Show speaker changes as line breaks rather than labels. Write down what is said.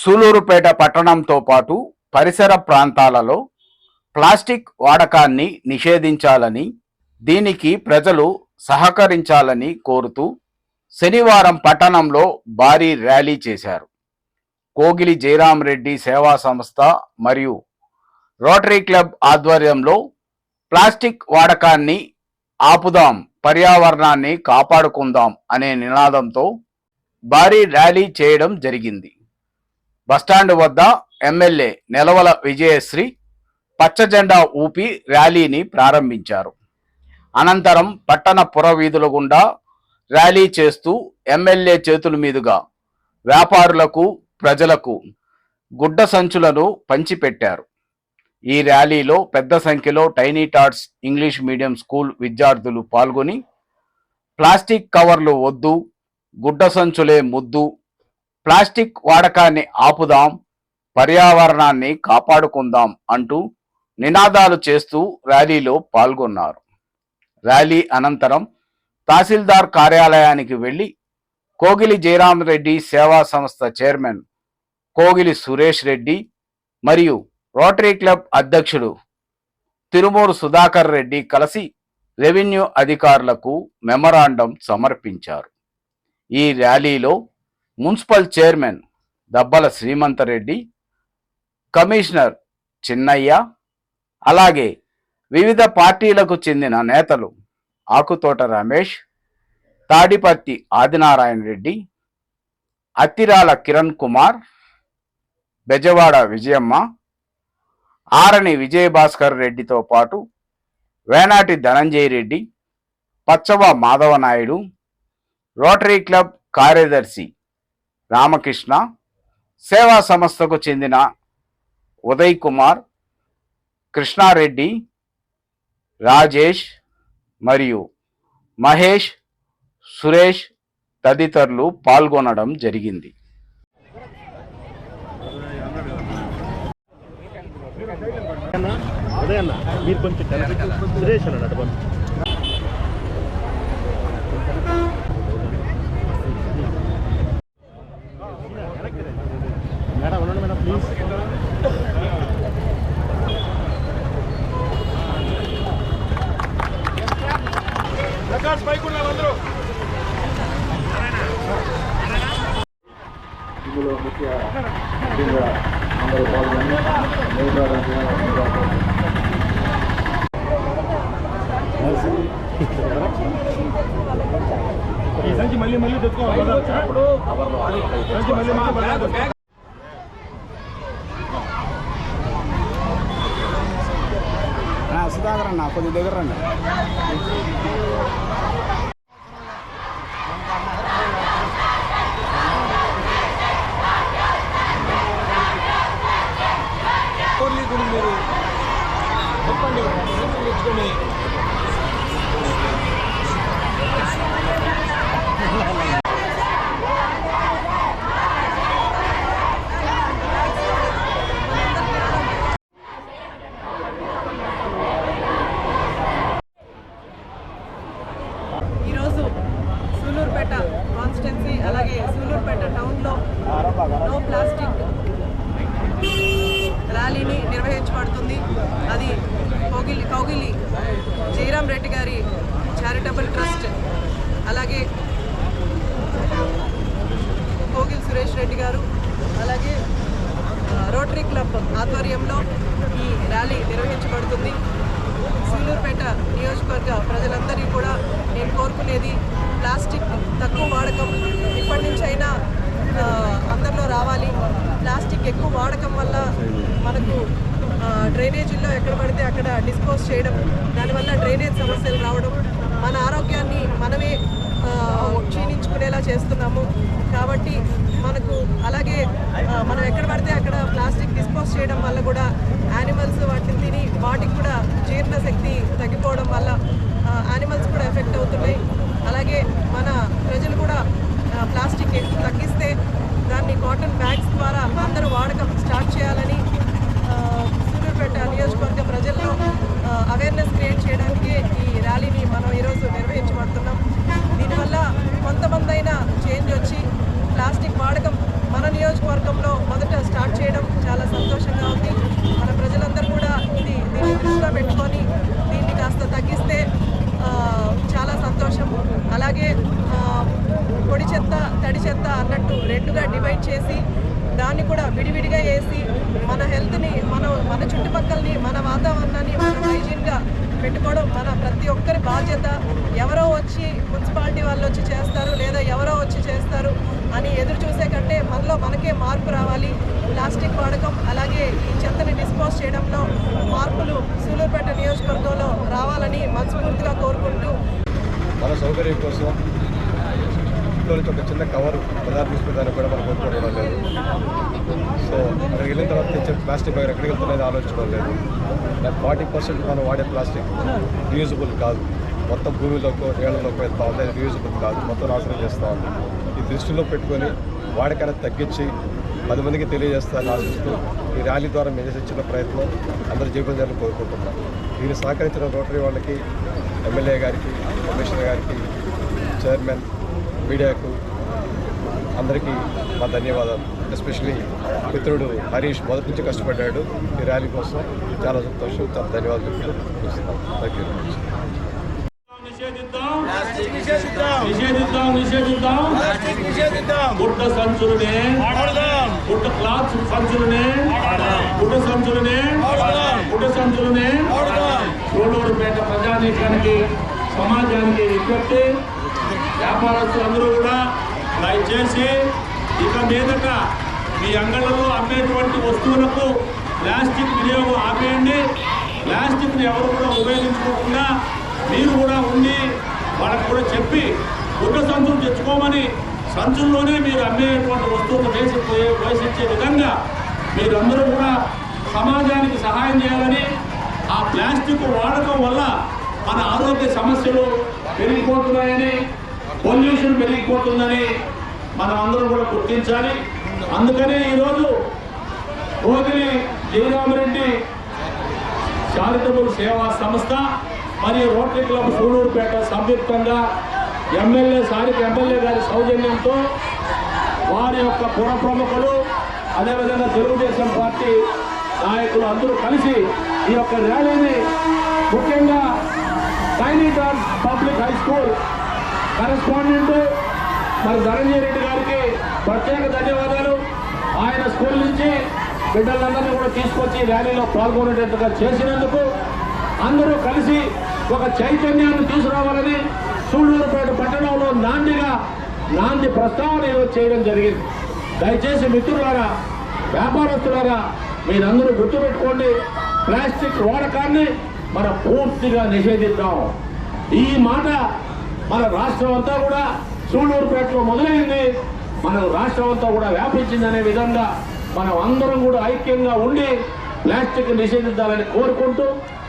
సూలూరుపేట పట్టణంతో పాటు పరిసర ప్రాంతాలలో ప్లాస్టిక్ వాడకాన్ని నిషేధించాలని దీనికి ప్రజలు సహకరించాలని కోరుతూ శనివారం పట్టణంలో భారీ ర్యాలీ చేశారు. కోగిలి జయరామరెడ్డి సేవా సంస్థ మరియు రోటరీ క్లబ్ ఆధ్వర్యంలో ప్లాస్టిక్ వాడకాన్ని ఆపుదాం పర్యావరణాన్ని కాపాడుకుందాం అనే నినాదంతో భారీ ర్యాలీ చేయడం జరిగింది. బస్టాండ్ వద్ద ఎమ్మెల్యే నెలవల విజయశ్రీ పచ్చ జెండా ఊపి ర్యాలీని ప్రారంభించారు. అనంతరం పట్టణ పురవీధుల గుండా ర్యాలీ చేస్తూ ఎమ్మెల్యే చేతుల మీదుగా వ్యాపారులకు ప్రజలకు గుడ్డ సంచులను పంచిపెట్టారు. ఈ ర్యాలీలో పెద్ద సంఖ్యలో tiny tots English medium school విద్యార్థులు పాల్గొని ప్లాస్టిక్ కవర్లు వద్దు గుడ్డ సంచులే ముద్దు ప్లాస్టిక్ వాడకాన్ని ఆపుదాం పర్యావరణాన్ని కాపాడుకుందాం అంటూ నినాదాలు చేస్తూ ర్యాలీలో పాల్గొన్నారు. ర్యాలీ అనంతరం తహసీల్దార్ కార్యాలయానికి వెళ్ళి కోగిలి జయరామరెడ్డి సేవా సంస్థ చైర్మన్ కోగిలి సురేష్ రెడ్డి మరియు రోటరీ క్లబ్ అధ్యక్షుడు తిరుమూరు సుధాకర్ రెడ్డి కలిసి రెవెన్యూ అధికారులకు మెమరాండం సమర్పించారు. ఈ ర్యాలీలో municipal chairman Dabbala Srimanthareddy commissioner Chinnaiah అలాగే వివిధ పార్టీలకు చెందిన నేతలు ఆకుతోట రమేష్ తాడిపత్తి ఆదినారాయణ రెడ్డి అత్తిరాల కిరణ్ కుమార్ బెజవాడ విజయమ్మ ఆరణి విజయభాస్కర్ రెడ్డితో పాటు వేనాటి ధనంజయ రెడ్డి పచ్చవ మాధవనాయుడు రోటరీ క్లబ్ కార్యదర్శి రామకృష్ణ సేవా సంస్థకు చెందిన ఉదయ్ కుమార్ కృష్ణారెడ్డి రాజేష్ మరియు మహేష్ సురేష్ తదితరులు పాల్గొనడం జరిగింది.
మీరు కొంచెం సురేష్
ఇందులో ముఖ్య ముఖ్యంగా అందరూ పాల్గొని నిలబడాలని
ఈ సంచి మళ్ళీ మళ్ళీ తెచ్చుకోవాలి సంచి మళ్ళీ మళ్ళీ
సుధాకర్ అన్న కొద్ది దగ్గర రండి
ఈరోజు సూలూరుపేట కాన్స్టిట్యున్సీ అలాగే సూలూరుపేట టౌన్లో నో ప్లాస్టిక్ ర్యాలీని నిర్వహించబడుతుంది అది కోగిలి కౌగిలి జయరాం రెడ్డి గారి చారిటబుల్ ట్రస్ట్ అలాగే కోగిల్ సురేష్ రెడ్డి గారు అలాగే రోటరీ క్లబ్ ఆధ్వర్యంలో ఈ ర్యాలీ నిర్వహించబడుతుంది. సూలూరుపేట నియోజకవర్గ ప్రజలందరికీ కూడా నేను కోరుకునేది ప్లాస్టిక్ తక్కువ వాడకం ఇప్పటి నుంచి అయినా అందరిలో రావాలి. ప్లాస్టిక్ ఎక్కువ వాడకం వల్ల మనకు డ్రైనేజీల్లో ఎక్కడ పడితే అక్కడ డిస్పోజ్ చేయడం దానివల్ల డ్రైనేజ్ సమస్యలు రావడం మన ఆరోగ్యాన్ని మనమే క్షీణించుకునేలా చేస్తున్నాము. కాబట్టి మనకు అలాగే మనం ఎక్కడ పడితే అక్కడ ప్లాస్టిక్ డిస్పోజ్ చేయడం వల్ల కూడా యానిమల్స్ వాటిని తిని వాటికి కూడా జీర్ణ శక్తి తగ్గిపోవడం వల్ల యానిమల్స్ కూడా ఎఫెక్ట్ అవుతున్నాయి. అలాగే మన ప్రజలు కూడా ప్లాస్టిక్ తగ్గిస్తే దాన్ని కాటన్ బ్యాగ్స్ ద్వారా అందరూ వాడకం స్టార్ట్ చేయాలని ఆ, సూలూరుపేట నియోజకవర్గ ప్రజల్లో అవేర్నెస్ క్రియేట్ చేయడానికి ఈ ర్యాలీని మనం ఈరోజు నిర్వహించబడుతున్నాం దీనివల్ల కొంతమంది అయినా చేంజ్ వచ్చి ప్లాస్టిక్ వాడకం మన నియోజకవర్గంలో మొదట అలాగే ఆ, పొడి చెత్త తడి చెత్త అన్నట్టు రెండుగా డివైడ్ చేసి దాన్ని కూడా విడివిడిగా వేసి మన హెల్త్ని మన మన చుట్టుపక్కలని మన వాతావరణాన్ని మనం హైజీన్గా పెట్టుకోవడం మన ప్రతి ఒక్కరి బాధ్యత. ఎవరో వచ్చి మున్సిపాలిటీ వాళ్ళు వచ్చి చేస్తారు లేదా ఎవరో వచ్చి చేస్తారు అని ఎదురు చూసే కంటే మనలో మనకే మార్పు రావాలి. ప్లాస్టిక్ వాడకం అలాగే ఈ చెత్తని డిస్పోజ్ చేయడంలో మార్పులు సూలూరుపేట నియోజకవర్గంలో రావాలని మనస్ఫూర్తిగా కోరుకుంటూ
మన సౌకర్యం కోసం ఇంట్లో నుంచి ఒక చిన్న కవర్ పదార్థం తీసుకునేదానికి కూడా మనం కొనుక్కోవడం లేదు. సో అక్కడికి వెళ్ళిన తర్వాత తెచ్చే ప్లాస్టిక్ బ్యాగ్ ఎక్కడికి వెళ్తున్నది ఆలోచించడం లేదు. ఫార్టీ పర్సెంట్ మనం వాడే ప్లాస్టిక్ రీయూజబుల్ కాదు. మొత్తం భూమిలోకి నీళ్ళలోకో వెళ్తా ఉంది అది రీయూజబుల్ కాదు. మొత్తం నాశనం చేస్తూ ఉంది. ఈ దృష్టిలో పెట్టుకొని వాడికైనా తగ్గించి పది మందికి తెలియజేస్తారని ఆశిస్తూ ఈ ర్యాలీ ద్వారా మేము చేసిన ప్రయత్నం అందరూ జీవితం కోరుకుంటున్నాం. దీన్ని సహకరించిన రోటరీ వాళ్ళకి ఎమ్మెల్యే గారికి కమిషనర్ గారికి చైర్మన్ మీడియాకు అందరికీ మా ధన్యవాదాలు. ఎస్పెషలీ మిత్రుడు హరీష్ మొదటి నుంచి కష్టపడ్డాడు. ఈ ర్యాలీ కోసం చాలా సంతోషం. చాలా ధన్యవాదాలు థ్యాంక్ యూ
నిషేధిద్దాం నిషేధిద్దాం. నిషేధిద్దాం. నిషేధిద్దాం. గుడ్డ సంచులనే. గుడ్డ క్లాత్ సంచులనే. గుడ్డ సంచులనే. గుడ్డ సంచులనే. పేట ప్రజానీకానికి సమాజానికి విజ్ఞప్తి వ్యాపారస్తులందరూ కూడా దయచేసి ఇక మీదట మీ అంగళ్ళలో అమ్మేటువంటి వస్తువులకు ప్లాస్టిక్ వినియోగం ఆపేయండి. ప్లాస్టిక్ని ఎవరు కూడా ఉపయోగించుకోకుండా మీరు కూడా ఉండి వాళ్ళకు కూడా చెప్పి గుడ్డ సంచులు తెచ్చుకోమని సంచుల్లోనే మీరు అమ్మేటువంటి వస్తువులు వేసి వేసిచ్చే విధంగా మీరందరూ కూడా సమాజానికి సహాయం చేయాలని ఆ ప్లాస్టిక్ వాడకం వల్ల మన ఆరోగ్య సమస్యలు పెరిగిపోతున్నాయని పొల్యూషన్ పెరిగిపోతుందని మనం అందరం కూడా గుర్తించాలి. అందుకనే ఈరోజు రోగిని జయరామరెడ్డి చారిటబుల్ సేవా సంస్థ మరియు రోటరీ క్లబ్ సూలూరుపేట సంయుక్తంగా ఎమ్మెల్యే సారిక ఎమ్మెల్యే గారి సౌజన్యంతో వారి యొక్క పుర ప్రముఖులు అదేవిధంగా తెలుగుదేశం పార్టీ నాయకులు అందరూ కలిసి ఈ యొక్క ర్యాలీని ముఖ్యంగా టైనీ డాన్స్ పబ్లిక్ హై స్కూల్ కరెస్పాండెంట్ మరి ధనంజయ రెడ్డి గారికి ప్రత్యేక ధన్యవాదాలు. ఆయన స్కూల్ నుంచి బిడ్డలందరినీ కూడా తీసుకొచ్చి ర్యాలీలో పాల్గొనేటట్టుగా చేసినందుకు అందరూ కలిసి ఒక చైతన్యాన్ని తీసుకురావాలని సూళ్ళూరుపేట పట్టణంలో నాందిగా నాంది ప్రస్తావన ఈరోజు చేయడం జరిగింది. దయచేసి మిత్రులారా వ్యాపారస్తులారా మీరందరూ గుర్తుపెట్టుకోండి ప్లాస్టిక్ వాడకాన్ని మనం పూర్తిగా నిషేధిద్దాం. ఈ మాట మన రాష్ట్రం అంతా కూడా సూళ్ళూరుపేటలో మొదలైంది. మన రాష్ట్రం అంతా కూడా వ్యాపించిందనే విధంగా మనం అందరం కూడా ఐక్యంగా ఉండి ప్లాస్టిక్ నిషేధించాలని కోరుకుంటూ